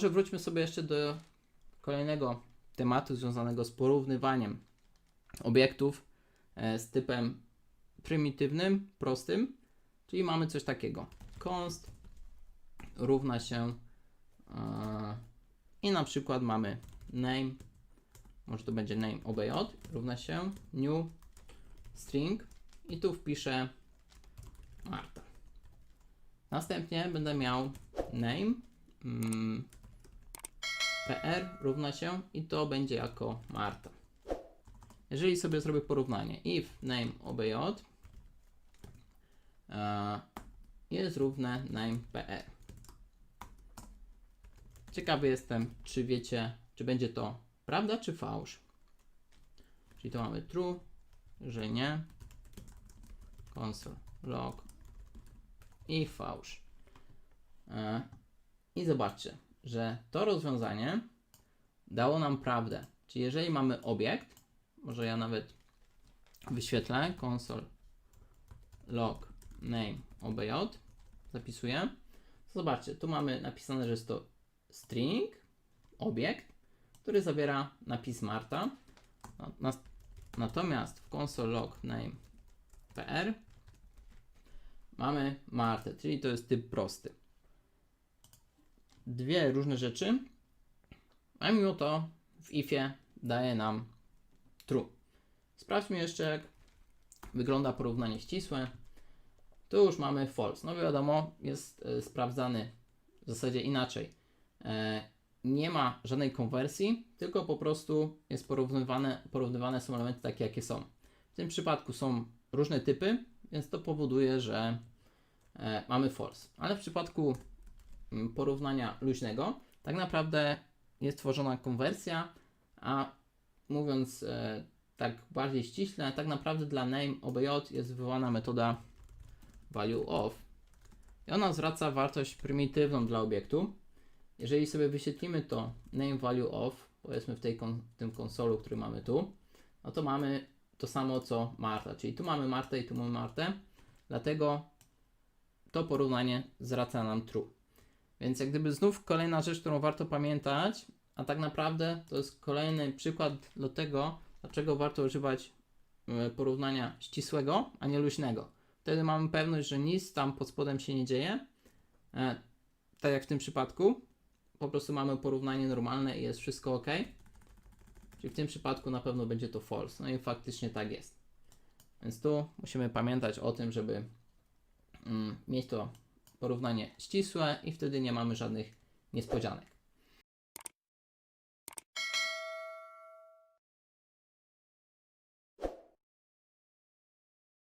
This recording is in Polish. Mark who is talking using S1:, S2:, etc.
S1: może wróćmy sobie jeszcze do kolejnego tematu związanego z porównywaniem obiektów e, z typem prymitywnym, prostym, czyli mamy coś takiego. const równa się e, i na przykład mamy name, może to będzie name obj równa się new string i tu wpiszę Marta. Następnie będę miał name mm, pr równa się i to będzie jako Marta. Jeżeli sobie zrobię porównanie if name obj e, jest równe name pr. Ciekawy jestem, czy wiecie, czy będzie to prawda, czy fałsz. Czyli to mamy true, że nie, console log i fałsz. E, I zobaczcie, że to rozwiązanie dało nam prawdę. Czyli jeżeli mamy obiekt, może ja nawet wyświetlę console log name obj, zapisuję. Zobaczcie, tu mamy napisane, że jest to string, obiekt, który zawiera napis Marta. No, Natomiast w console log name pr mamy Martę, czyli to jest typ prosty. Dwie różne rzeczy, a mimo to w ifie daje nam true. Sprawdźmy jeszcze, jak wygląda porównanie ścisłe. Tu już mamy false. No wiadomo, jest e, sprawdzany w zasadzie inaczej. E, nie ma żadnej konwersji, tylko po prostu jest porównywane, porównywane są elementy takie, jakie są. W tym przypadku są różne typy, więc to powoduje, że e, mamy false. Ale w przypadku porównania luźnego, tak naprawdę jest tworzona konwersja, a mówiąc e, tak bardziej ściśle, tak naprawdę dla name obj jest wywołana metoda value of i ona zwraca wartość prymitywną dla obiektu. Jeżeli sobie wyświetlimy to name value of, powiedzmy w tej kon, tym konsolu, który mamy tu, no to mamy to samo co Marta, czyli tu mamy Martę i tu mamy Martę, dlatego to porównanie zwraca nam true. Więc jak gdyby znów kolejna rzecz, którą warto pamiętać, a tak naprawdę to jest kolejny przykład do tego, dlaczego warto używać e, porównania ścisłego, a nie luźnego. Wtedy mamy pewność, że nic tam pod spodem się nie dzieje, e, tak jak w tym przypadku. Po prostu mamy porównanie normalne i jest wszystko ok. Czyli w tym przypadku na pewno będzie to false. No i faktycznie tak jest. Więc tu musimy pamiętać o tym, żeby mm, mieć to porównanie ścisłe i wtedy nie mamy żadnych niespodzianek.